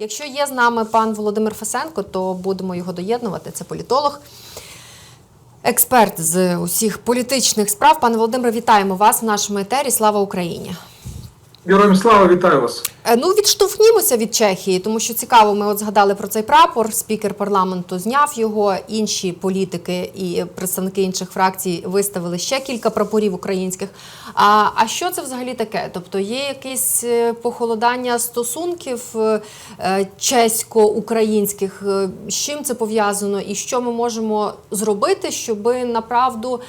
Якщо є з нами пан Володимир Фесенко, то будемо його доєднувати. Це політолог, експерт з усіх політичних справ. Пане Володимире, вітаємо вас в нашому етері. Слава Україні! Героям слава, вітаю вас. Е, Ну, відштовхнімося від Чехії, тому що цікаво, ми от згадали про цей прапор. Спікер парламенту зняв його. Інші політики і представники інших фракцій виставили ще кілька прапорів українських. А, а що це взагалі таке? Тобто є якесь е, похолодання стосунків е, чесько-українських? З чим це пов'язано, і що ми можемо зробити, щоб направду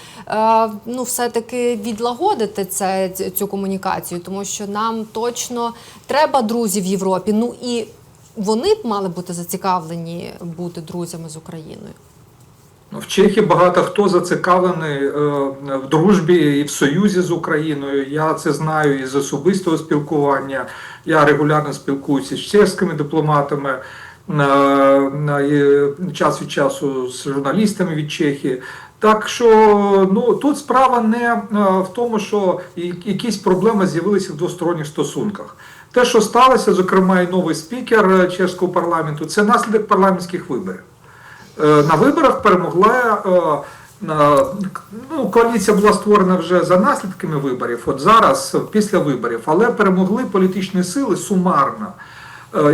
ну, все-таки відлагодити це, цю комунікацію, тому що нам точно треба друзі в Європі. Ну і вони б мали бути зацікавлені бути друзями з Україною. В Чехії багато хто зацікавлений е, в дружбі і в союзі з Україною. Я це знаю із особистого спілкування. Я регулярно спілкуюся з чеськими дипломатами. е, е, Час від часу з журналістами від Чехії. Так що ну тут справа не е, в тому, що якісь проблеми з'явилися в двосторонніх стосунках. Те, що сталося, зокрема, і новий спікер е, чеського парламенту, це наслідок парламентських виборів. Е, На виборах перемогла ну, коаліція була створена вже за наслідками виборів, от зараз після виборів, але перемогли політичні сили сумарно,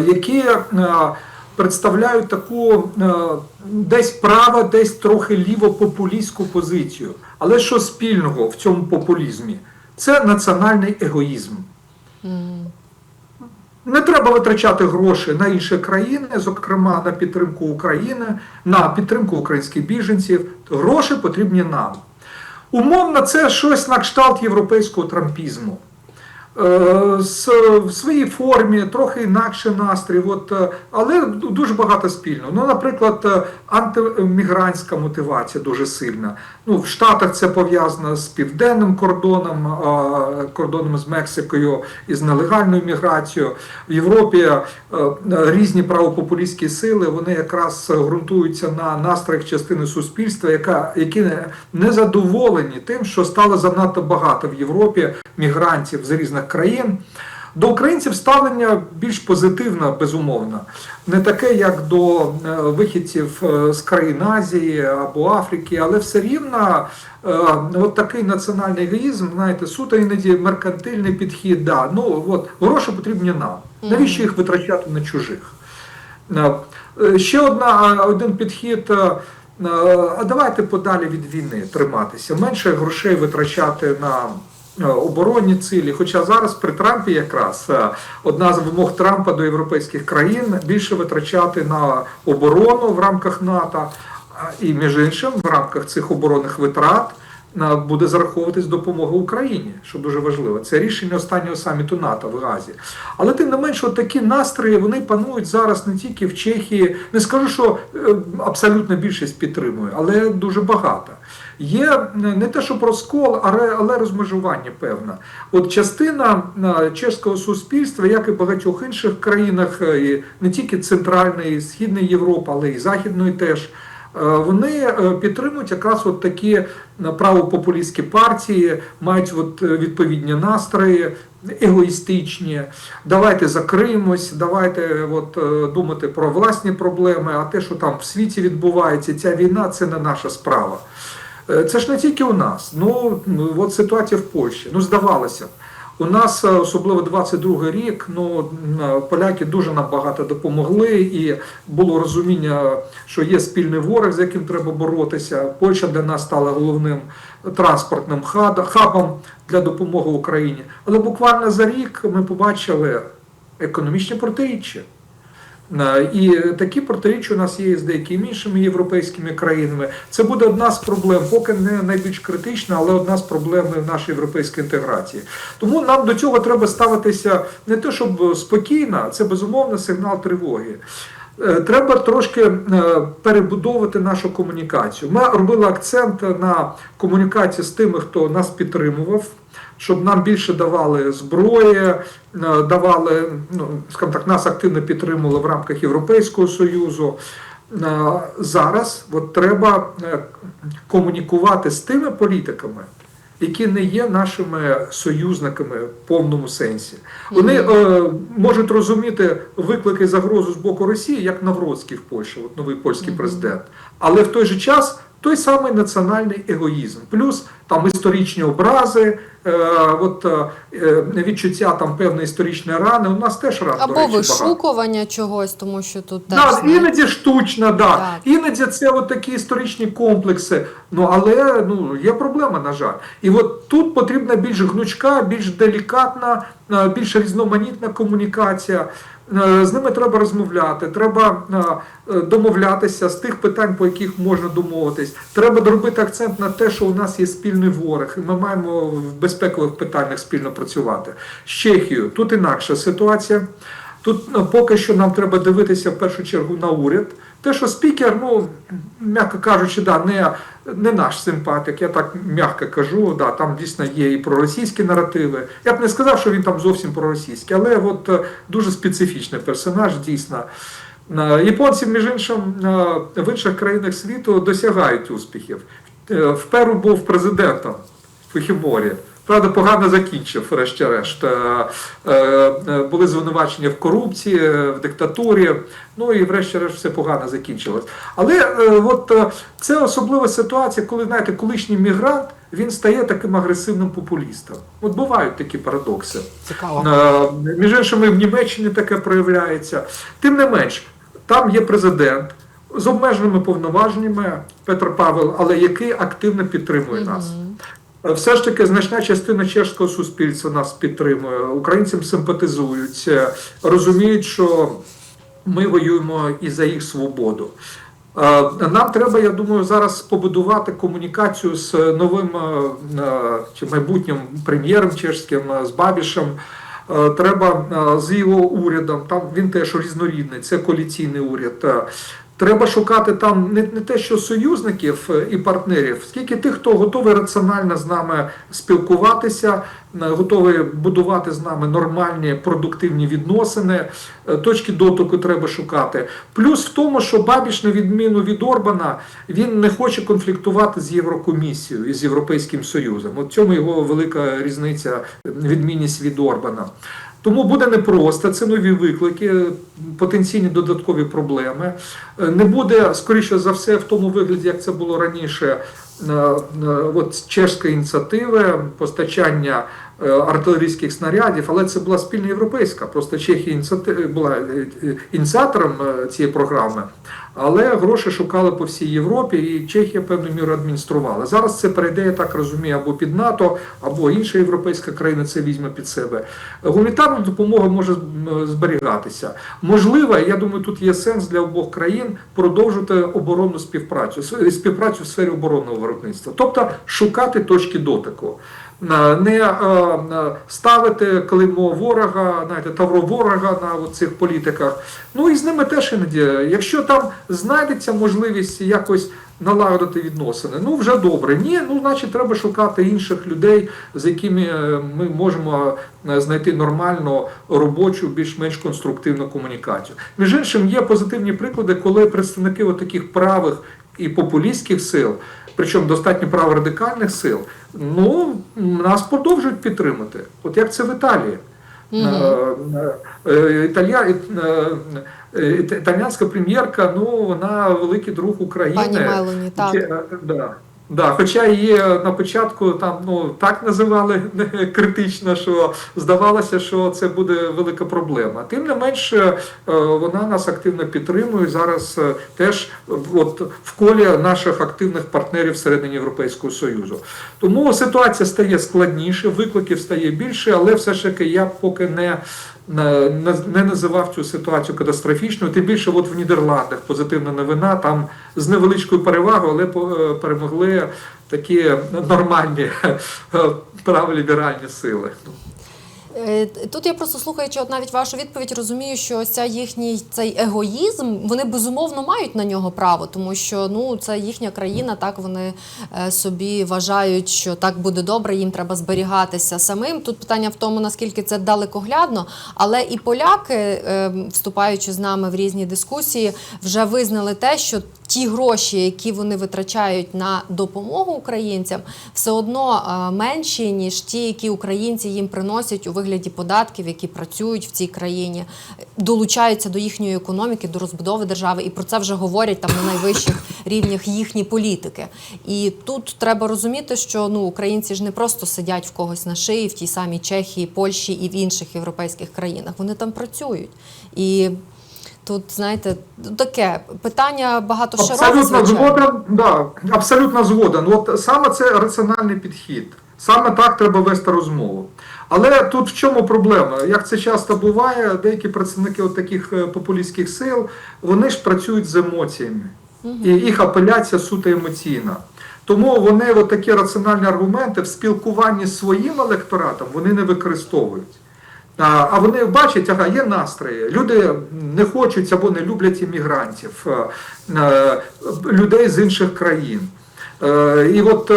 які представляють таку е, десь право, десь трохи лівопопулістську позицію. Але що спільного в цьому популізмі? Це національний егоїзм. Не треба витрачати гроші на інші країни, зокрема на підтримку України, на підтримку українських біженців. Гроші потрібні нам. Умовно, це щось на кшталт європейського трампізму. Е, в своїй формі, трохи інакше настрій, от, е, але дуже багато спільного. Ну, наприклад, е, антимігрантська мотивація дуже сильна. Ну, в Штатах це пов'язано з південним кордоном, кордоном з Мексикою і з нелегальною міграцією. В Європі е, різні правопопулістські сили вони якраз ґрунтуються на настроях частини суспільства, яка, які не задоволені тим, що стало занадто багато в Європі мігрантів з різних країн. До українців ставлення більш позитивне, безумовно, не таке, як до е, вихідців е, з країн Азії або Африки, але все рівно е, от такий національний егоїзм, знаєте, суто іноді меркантильний підхід. Да, ну от гроші потрібні нам. Навіщо їх витрачати на чужих? Ще одна, один підхід. А давайте подалі від війни триматися, менше грошей витрачати на оборонні цілі. Хоча зараз при Трампі якраз е, одна з вимог Трампа до європейських країн більше витрачати на оборону в рамках НАТО, і між іншим в рамках цих оборонних витрат буде зараховуватись допомога Україні, що дуже важливо. Це рішення останнього саміту НАТО в Газі. Але тим не менше, такі настрої вони панують зараз не тільки в Чехії. Не скажу, що е, абсолютна більшість підтримує, але дуже багато. Є е, не те, що розкол, але, розмежування певне. От частина е, чеського суспільства, як і багатьох інших країнах, е, не тільки Центральної, Східної Європи, але і Західної теж. Вони підтримують якраз от такі правопопулістські партії, мають от відповідні настрої, егоїстичні. Давайте закриємось, давайте от, думати про власні проблеми, а те, що там в світі відбувається, ця війна це не наша справа. Е, Це ж не тільки у нас. Ну, ну, от ситуація в Польщі. Ну, здавалося б. У нас, е, особливо 22 рік, ну поляки дуже нам багато допомогли, і було розуміння, що є спільний ворог, з яким треба боротися. Польща для нас стала головним транспортним хабом для допомоги Україні. Але буквально за рік ми побачили економічні протиріччя. Е, І такі протиріччя у нас є з деякими іншими європейськими країнами. Це буде одна з проблем, поки не найбільш критична, але одна з проблем в нашій європейській інтеграції. Тому нам до цього треба ставитися не те, щоб спокійно, це безумовно сигнал тривоги. Е, Треба трошки е, перебудовувати нашу комунікацію. Ми робили акцент на комунікації з тими, хто нас підтримував, щоб нам більше давали зброї, е, давали, ну, скажімо так, нас активно підтримували в рамках Європейського Союзу. Е, Зараз от треба е, комунікувати з тими політиками, які не є нашими союзниками в повному сенсі. Вони е, можуть розуміти виклики і загрозу з боку Росії, як Навроцький в Польщі, от новий польський президент. Але в той же час той самий національний егоїзм, плюс там історичні образи, от, е, відчуття там певної історичної рани. У нас теж ран, до Або речі, багато. вишукування чогось, тому що тут теж Да, іноді штучно, да. Так. іноді це от такі історичні комплекси. Ну але ну є проблема, на жаль. І от тут потрібна більш гнучка, більш делікатна, е, більш різноманітна комунікація. Е, З ними треба розмовляти, треба е, е, домовлятися з тих питань, по яких можна домовитись. Треба робити акцент на те, що у нас є спільний ворог, і ми маємо в безпекових питаннях спільно працювати. З Чехією тут інакша ситуація. Тут е, поки що нам треба дивитися в першу чергу на уряд. Те, що спікер, ну м'яко кажучи, да, не, не наш симпатик, я так м'яко кажу, да, там дійсно є і проросійські наративи. Я б не сказав, що він там зовсім проросійський, але от е, дуже специфічний персонаж, дійсно. Е, Японці, між іншим, в інших країнах світу досягають успіхів. В Перу був президентом Фухіморі. Правда, погано закінчив, врешті-решт. Е, е, е, Були звинувачення в корупції, в диктатурі. Ну і врешті-решт все погано закінчилось. Але от це особлива ситуація, коли знаєте, колишній мігрант він стає таким агресивним популістом. От бувають такі парадокси. Цікаво. Між іншими, в Німеччині таке проявляється. Тим не менш, там є президент з обмеженими повноваженнями Петр Павел, але який активно підтримує нас. Е, Все ж таки, значна частина чешського суспільства нас підтримує, українцям симпатизують, е, розуміють, що ми воюємо і за їх свободу. Е, Нам треба, я думаю, зараз побудувати комунікацію з новим чи майбутнім прем'єром чешським з Бабішем. Треба з його урядом, там він теж різнорідний, це коаліційний уряд. Треба шукати там не, не те, що союзників е, і партнерів, скільки тих, хто готовий раціонально з нами спілкуватися, е, готовий будувати з нами нормальні продуктивні відносини, е, точки дотику треба шукати. Плюс в тому, що Бабіш, на відміну від Орбана, він не хоче конфліктувати з Єврокомісією і з Європейським Союзом. От в цьому його велика різниця, відмінність від Орбана. Тому буде непросто, це нові виклики, потенційні додаткові проблеми. Е, Не буде, скоріше за все, в тому вигляді, як це було раніше, е, е, от чешської ініціативи, постачання артилерійських снарядів, але це була спільна європейська. Просто Чехія була е, е, ініціатором е, цієї програми, але гроші шукали по всій Європі, і Чехія певною мірою адмініструвала. Зараз це перейде, я так розумію, або під НАТО, або інша європейська країна це візьме під себе. Гуманітарна допомога може зберігатися. Можливо, я думаю, тут є сенс для обох країн продовжити оборонну співпрацю, співпрацю в сфері оборонного виробництва, тобто шукати точки дотику. Не ставити клеймо ворога, знаєте, тавро ворога на цих політиках. Ну і з ними теж іноді, якщо там знайдеться можливість якось налагодити відносини, ну вже добре. Ні, ну значить треба шукати інших людей, з якими е, ми можемо е, знайти нормальну робочу, більш-менш конструктивну комунікацію. Між іншим, є позитивні приклади, коли представники таких правих і популістських сил, причому достатньо праворадикальних сил, ну нас продовжують підтримати. От як це в Італії. Е, е, Італія, е, е, італійська прем'єрка, ну вона великий друг України. Пані Мелоні, так. Да. Да, хоча її на початку там ну так називали критично, що здавалося, що це буде велика проблема. Тим не менше, е, вона нас активно підтримує зараз е, теж е, от в колі наших активних партнерів всередині Європейського Союзу. Тому ситуація стає складніше, викликів стає більше, але все ж таки я поки не. Не, не- називав цю ситуацію катастрофічною. Тим більше, от в Нідерландах позитивна новина, там з невеличкою перевагою, але по- такі нормальні е, праволіберальні сили. Е, Тут я просто слухаючи от навіть вашу відповідь, розумію, що ось ця їхній цей егоїзм, вони безумовно мають на нього право, тому що ну це їхня країна, так вони е, собі вважають, що так буде добре, їм треба зберігатися самим. Тут питання в тому, наскільки це далекоглядно, але і поляки, вступаючи з нами в різні дискусії, вже визнали те, що ті гроші, які вони витрачають на допомогу українцям, все одно е, менші ніж ті, які українці їм приносять у вигляді податків, які працюють в цій країні, долучаються до їхньої економіки, до розбудови держави, і про це вже говорять там на найвищих рівнях їхні політики. І тут треба розуміти, що ну українці ж не просто сидять в когось на шиї в тій самій Чехії, Польщі і в інших європейських країнах. Вони там працюють і. Тут, знаєте, таке питання багато широке, Абсолютно згоден, да, абсолютно згоден. От саме це раціональний підхід. Саме так треба вести розмову. Але тут в чому проблема? Як це часто буває, деякі представники от таких е, популістських сил, вони ж працюють з емоціями. І їх апеляція суто емоційна. Тому вони от такі раціональні аргументи в спілкуванні з своїм електоратом вони не використовують. А вони бачать, ага, є настрої. Люди не хочуть або не люблять іммігрантів, е, е, людей з інших країн. Е, І от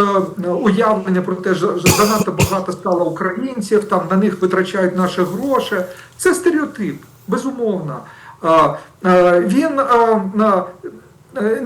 уявлення про те, що занадто багато стало українців, там на них витрачають наші гроші. Це стереотип, безумовно. Він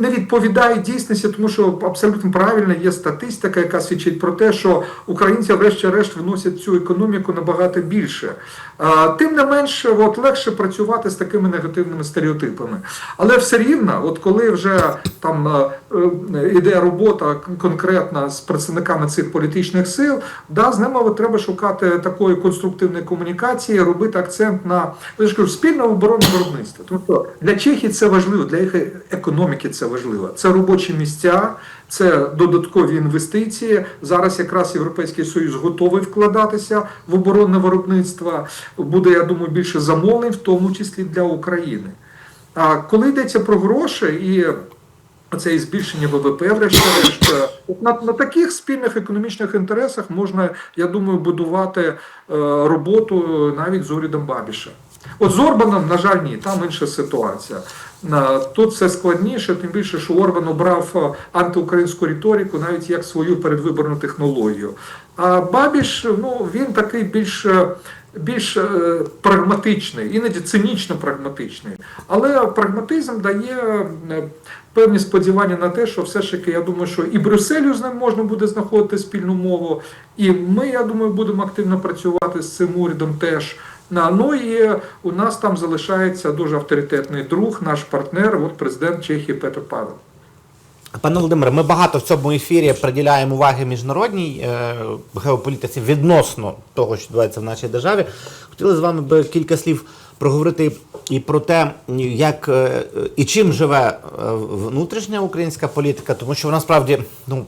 не відповідає дійсності, тому що абсолютно правильно є статистика, яка свідчить про те, що українці, врешті-решт, вносять цю економіку набагато більше. Е, Тим не менше, от легше працювати з такими негативними стереотипами. Але все рівно, от коли вже там е, е, іде робота конкретна з представниками цих політичних сил, да, з ними треба шукати такої конструктивної комунікації, робити акцент на я ж кажу, спільне оборонне виробництво. Тому що для Чехії це важливо, для їх економіки це важливо. Це робочі місця, це додаткові інвестиції. Зараз якраз Європейський Союз готовий вкладатися в оборонне виробництво. Буде, я думаю, більше замовлень, в тому числі для України. А коли йдеться про гроші і це і збільшення ВВП, врешті-решт, на, на таких спільних економічних інтересах можна, я думаю, будувати е, роботу навіть з урядом Бабіша. От з Орбаном, на жаль, ні, там інша ситуація. Е, Тут все складніше, тим більше, що Орбан обрав е, антиукраїнську риторику навіть як свою передвиборну технологію. А Бабіш, ну він такий більш. е, більш прагматичний, іноді цинічно прагматичний. Але прагматизм дає певні сподівання на те, що все ж таки, я думаю, що і Брюсселю з ним можна буде знаходити спільну мову, і ми, я думаю, будемо активно працювати з цим урядом теж. Ну і у нас там залишається дуже авторитетний друг, наш партнер, от президент Чехії Петр Павел. Пане Володимире, ми багато в цьому ефірі приділяємо уваги міжнародній е, геополітиці відносно того, що відбувається в нашій державі. Хотіли з вами би кілька слів проговорити і про те, як е, і чим живе е, внутрішня українська політика, тому що вона справді, ну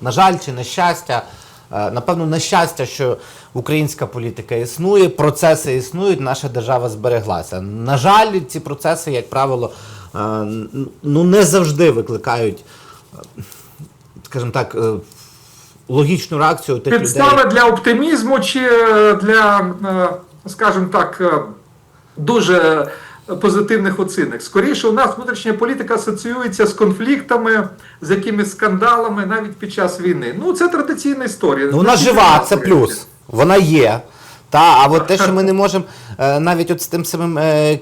на жаль, чи на щастя. Е, Напевно, на щастя, що українська політика існує, процеси існують, наша держава збереглася. На жаль, ці процеси, як правило, е, ну не завжди викликають, е, скажімо так, логічну реакцію тих людей. Підстава для оптимізму чи для, скажімо так, дуже позитивних оцінок. Скоріше, у нас внутрішня політика асоціюється з конфліктами, з якимись скандалами навіть під час війни. Ну, це традиційна історія. Ну, вона жива, це плюс. Вона є. Та, а от те, що ми не можемо е, навіть от з тим самим е,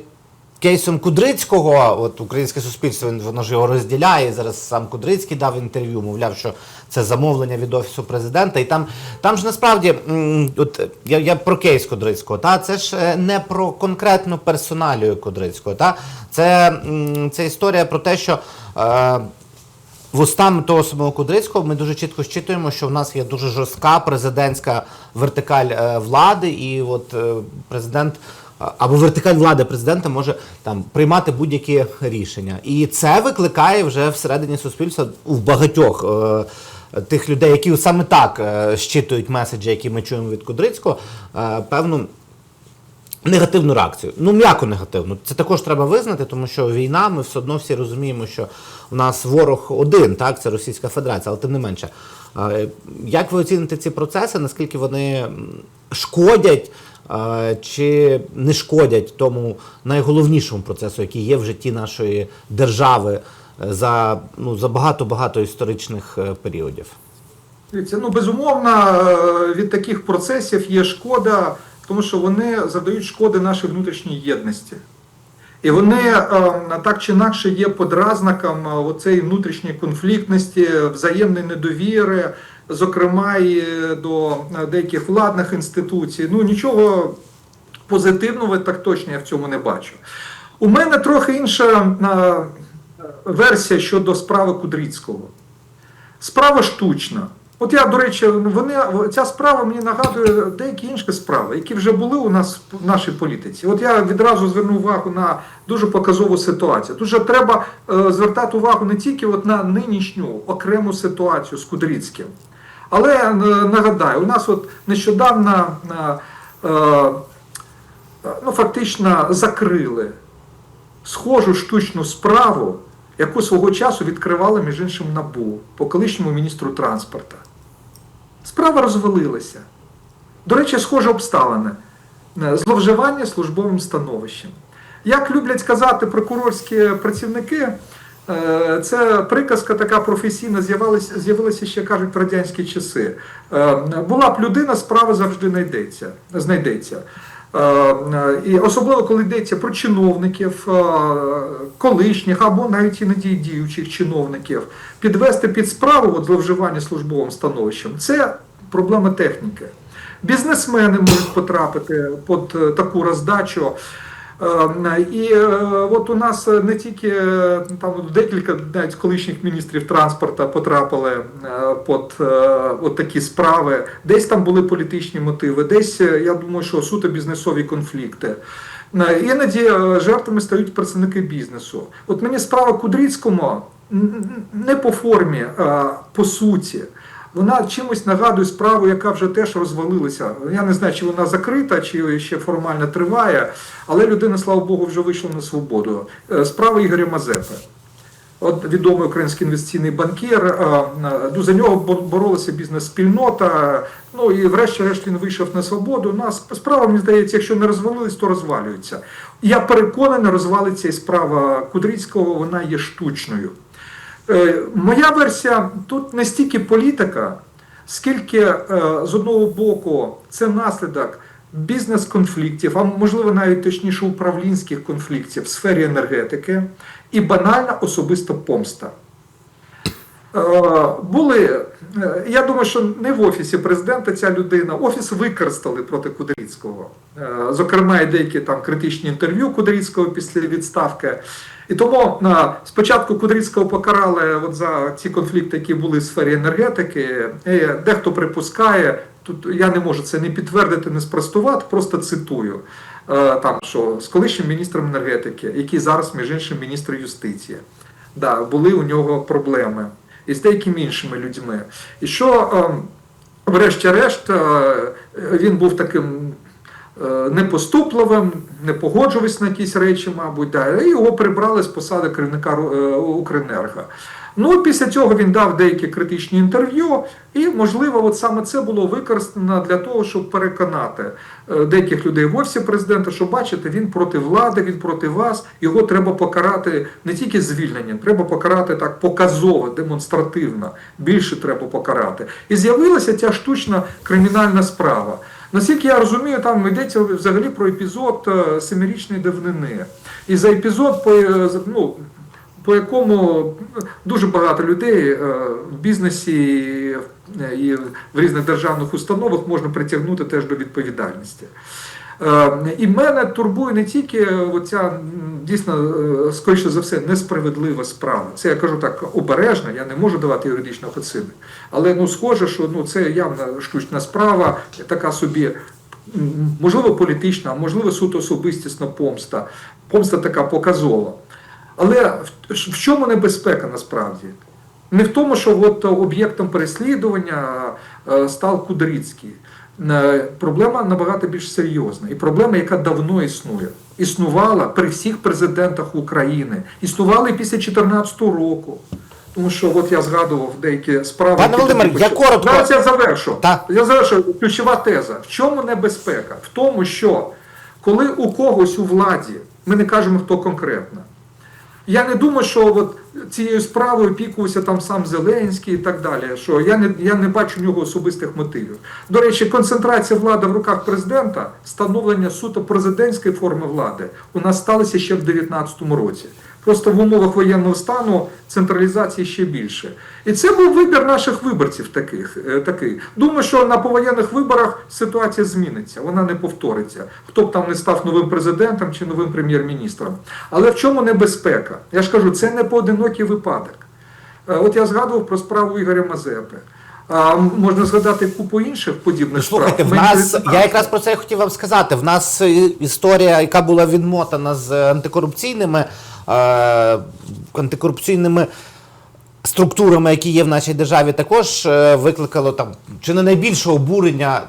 кейсом Кудрицького, от українське суспільство він- воно ж його розділяє. Зараз сам Кудрицький дав інтерв'ю, мовляв, що це замовлення від офісу президента. І там, там ж насправді, от я, я про кейс Кудрицького, та це ж е, не про конкретну персоналію Кудрицького. Та це, це історія про те, що. Е, Вустами того самого Кудрицького ми дуже чітко щитуємо, що в нас є дуже жорстка президентська вертикаль е, влади, і от е, президент або вертикаль влади президента може там приймати будь-які рішення. І це викликає вже всередині суспільства у багатьох. е, Тих людей, які саме так е, щитують меседжі, які ми чуємо від Кудрицького, е, певну негативну реакцію. Ну, м'яко негативну. Це також треба визнати, тому що війна, ми все одно всі розуміємо, що у нас ворог один, так, це Російська Федерація, але тим не менше. Як ви оціните ці процеси, наскільки вони шкодять чи не шкодять тому найголовнішому процесу, який є в житті нашої держави е, за, ну, за багато-багато історичних е, періодів? Ну безумовно, е, від таких процесів є шкода, тому що вони завдають шкоди нашій внутрішній єдності. І вони е, так чи інакше є подразнаком е, оцеї внутрішньої конфліктності, взаємної недовіри, зокрема і до е, деяких владних інституцій. Ну нічого позитивного так точно я в цьому не бачу. У мене трохи інша версія щодо справи Кудрицького. Справа штучна. От я, до речі, вони, ця справа мені нагадує деякі інші справи, які вже були у нас в нашій політиці. От я відразу звернув увагу на дуже показову ситуацію. Тут же треба е, звертати увагу не тільки от на нинішню окрему ситуацію з Кудрицьким. Але е, нагадаю, у нас от нещодавно е, е, ну, фактично закрили схожу штучну справу, яку свого часу відкривали, між іншим, НАБУ по колишньому міністру транспорту. Справа розвалилася. До речі, схоже обставини. Е, Зловживання службовим становищем. Як люблять казати прокурорські працівники, е, це приказка така професійна, з'явилася, з'явилася ще кажуть в радянські часи. Е, Була б людина, справа завжди знайдеться. Е, е, І особливо, коли йдеться про чиновників, е, колишніх або навіть іноді діючих чиновників, підвести під справу зловживання службовим становищем це проблема техніки. Бізнесмени можуть потрапити під таку роздачу. Е, І е, от у нас не тільки е, там декілька навіть колишніх міністрів транспорту потрапили під от такі справи. Десь там були політичні мотиви, десь я думаю, що суто бізнесові конфлікти. Іноді жертвами стають працівники бізнесу. От мені справа Кудрицькому не по формі, а по суті. Вона чимось нагадує справу, яка вже теж розвалилася. Я не знаю, чи вона закрита, чи ще формально триває, але людина, слава Богу, вже вийшла на свободу. Е, Справа Ігоря Мазепи. От відомий український інвестиційний банкір, е, е, ну, за нього боролася бізнес-спільнота. Ну і врешті-решт він вийшов на свободу. Нас справа, мені здається, якщо не розвалилась, то розвалюється. Я переконаний, розвалиться і справа Кудрицького, вона є штучною. Е, Моя версія тут не стільки політика, скільки е, з одного боку це наслідок бізнес-конфліктів, а можливо навіть точніше управлінських конфліктів в сфері енергетики і банальна особиста помста. Е, Були, е, я думаю, що не в офісі президента ця людина, офіс використали проти Кудрицького. Е, Зокрема, і деякі там критичні інтерв'ю Кудрицького після відставки. І тому спочатку Кудрицького покарали от за ці конфлікти, які були в сфері енергетики. І дехто припускає, тут я не можу це не підтвердити, не спростувати, просто цитую. Там що з колишнім міністром енергетики, який зараз, між іншим, міністр юстиції. Да, були у нього проблеми і з деякими іншими людьми. І що, е, врешті-решт, е, він був таким е, непоступливим, не погоджувався на якісь речі, мабуть, да, і його прибрали з посади керівника е, Укренерго. Ну, після цього він дав деякі критичні інтерв'ю, і, можливо, от саме це було використано для того, щоб переконати е, деяких людей в офісі президента, що бачите, він проти влади, він проти вас, його треба покарати не тільки звільненням, треба покарати так показово, демонстративно, більше треба покарати. І з'явилася ця штучна кримінальна справа. Наскільки я розумію, там йдеться взагалі про епізод е, семирічної давнини. І за епізод е, ну, по якому дуже багато людей е, в бізнесі і в різних державних установах можна притягнути теж до відповідальності. Е, І мене турбує не тільки оця дійсно, е, скоріше за все, несправедлива справа. Це я кажу так обережно, я не можу давати юридичних оцінок. Але ну, схоже, що ну, це явна штучна справа, така собі можливо політична, а можливо суто особистісна помста. Помста така показова. Але в, чому небезпека насправді? Не в тому, що от об'єктом переслідування е, став Кудрицький. Е, Проблема набагато більш серйозна. І проблема, яка давно існує. Існувала при всіх президентах України. Існувала і після 2014 року. Тому що от я згадував деякі справи. Пане Володимир, я коротко. Зараз я завершу. Так. Я завершу ключова теза. В чому небезпека? В тому, що коли у когось у владі, ми не кажемо хто конкретно, я не думаю, що от цією справою опікувався там сам Зеленський і так далі. Що я не я не бачу в нього особистих мотивів. До речі, концентрація влади в руках президента, становлення суто президентської форми влади у нас сталося ще в 2019 році. Просто в умовах воєнного стану централізації ще більше. І це був вибір наших виборців таких. е, такий. Думаю, що на повоєнних виборах ситуація зміниться, вона не повториться. Хто б там не став новим президентом чи новим прем'єр-міністром. Але в чому небезпека? Я ж кажу, це не поодинокий випадок. Е, От я згадував про справу Ігоря Мазепи. А можна згадати купу інших подібних слухайте, в справ. нас я якраз про це хотів вам сказати. В нас е, історія, яка була відмотана з антикорупційними антикорупційними структурами, які є в нашій державі, також е, викликало там чи не найбільше обурення.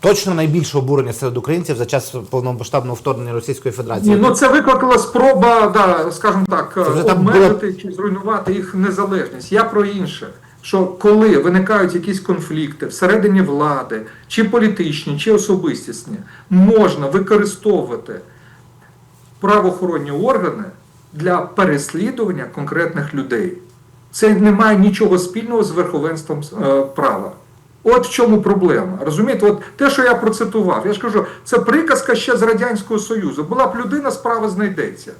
Точно найбільше обурення серед українців за час повномасштабного вторгнення Російської Федерації. Ні, ну це викликала спроба, да, скажімо так, обмежити чи зруйнувати їх незалежність. Я про інше. Що коли виникають якісь конфлікти всередині влади, чи політичні, чи особистісні, можна використовувати правоохоронні органи для переслідування конкретних людей. Це не має нічого спільного з верховенством е, права. От в чому проблема. Розумієте, от те, що я процитував, я ж кажу, це приказка ще з Радянського Союзу. Була б людина, справа знайдеться.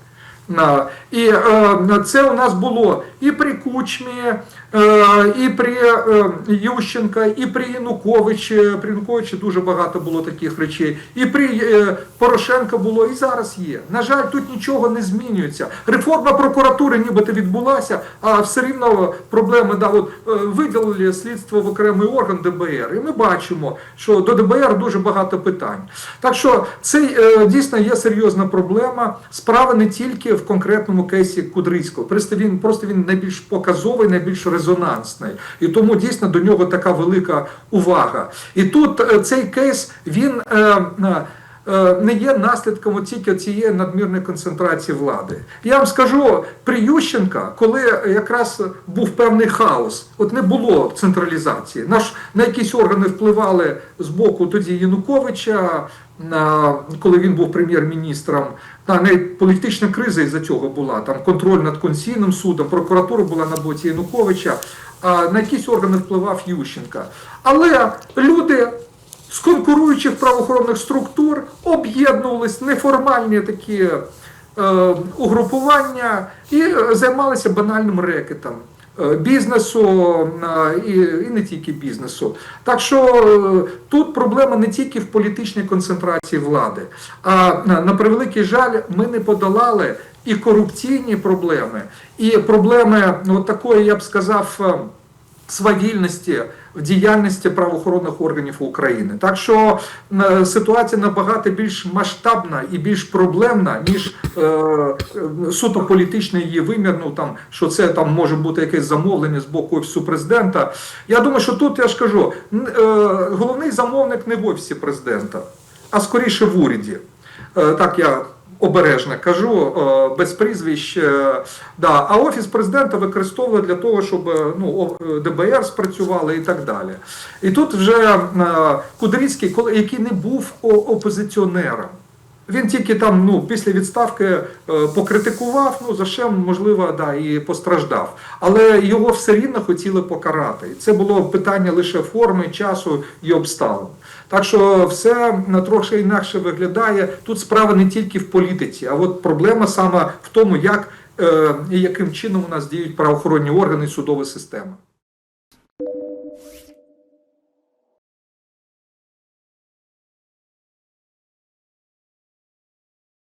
На, і е, це у нас було і при Кучмі, і при е, Ющенка, і при Януковичі. При Януковичі дуже багато було таких речей. І при е, Порошенка було, і зараз є. На жаль, тут нічого не змінюється. Реформа прокуратури нібито відбулася, а все рівно проблеми да, от, е, виділили слідство в окремий орган ДБР. І ми бачимо, що до ДБР дуже багато питань. Так що це е, дійсно є серйозна проблема. Справа не тільки в конкретному кейсі Кудрицького. Просто він просто він найбільш показовий, найбільш резонансний. І тому дійсно до нього така велика увага. І тут е, цей кейс він. Е, е, Не є наслідком тільки цієї надмірної концентрації влади. Я вам скажу, при Ющенка, коли якраз був певний хаос, от не було централізації. Наш на якісь органи впливали з боку тоді Януковича, коли він був прем'єр-міністром. Та навіть політична криза із-за цього була. Там контроль над Конституційним судом, прокуратура була на боці Януковича, а на якісь органи впливав Ющенка. Але люди з конкуруючих правоохоронних структур об'єднувались неформальні такі е, угрупування і е, займалися банальним рекетом. Е, Бізнесу е, і, не тільки бізнесу. Так що е, тут проблема не тільки в політичній концентрації влади, а на, превеликий жаль, ми не подолали і корупційні проблеми, і проблеми ну, от такої, я б сказав, свавільності діяльності правоохоронних органів України. Так що е, ситуація набагато більш масштабна і більш проблемна, ніж е, е, суто політичний її вимір. Ну там що це там може бути якесь замовлення з боку офісу президента. Я думаю, що тут я ж кажу, е, головний замовник не в офісі президента, а скоріше в уряді. Е, так я обережно кажу, е, без прізвищ. е, Да. А офіс президента використовує для того, щоб е, ну, ДБР спрацювали і так далі. І тут вже Кудрицький, коли- який не був опозиціонером. Він тільки там ну, після відставки покритикував, ну за що, можливо, да, і постраждав. Але його все рівно хотіли покарати. Це було питання лише форми, часу і обставин. Так що все трохи інакше виглядає. Тут справа не тільки в політиці, а от проблема саме в тому, як е, і яким чином у нас діють правоохоронні органи і судова система.